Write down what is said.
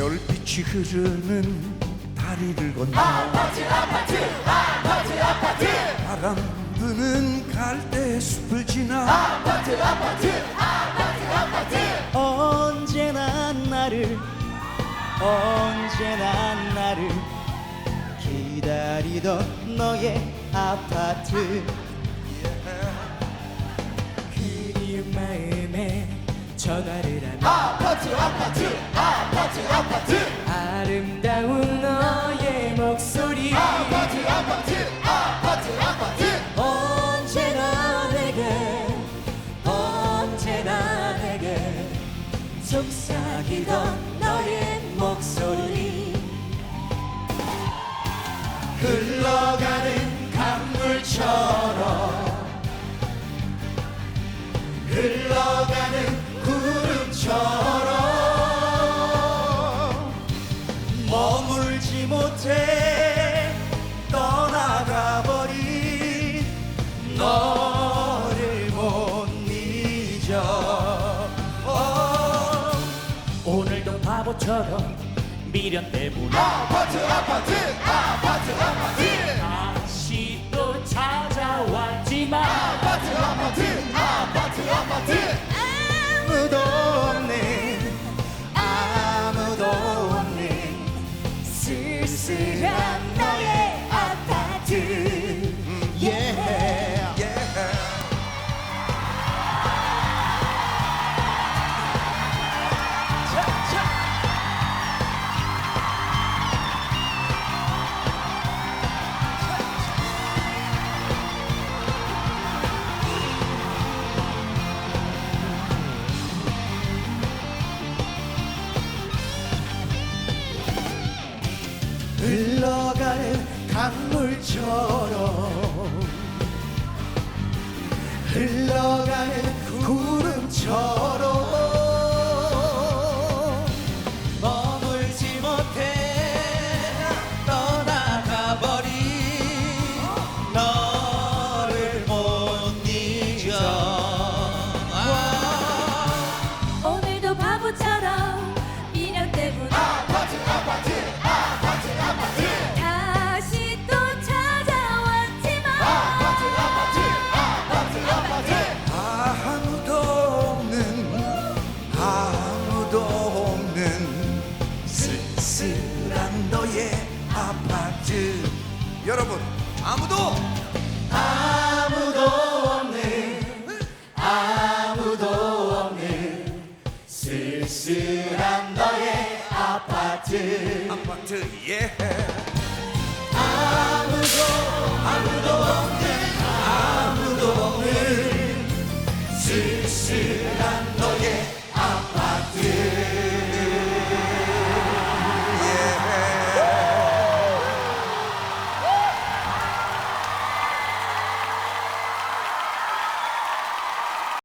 별빛이 흐르는 다리를 건너 아파트 아파트 아파트 아파트. 바람 부는 갈대 숲을 지나 아파트 아파트 아파트 아파트. 언제나 나를 언제나 나를 기다리던 너의 아파트. 그리운 마음에 전화를 하며 아파트 아파트 아파트 아파트 아름다운 너의 목소리. 아파트 아파트 아파트 아파트. 언제나 내게 언제나 내게 속삭이던 너의 목소리. 흘러가는 강물처럼 바보처럼 미련 때문에. 아파트 아파트 아파트 물처럼 흘러가는 여러분 아무도 아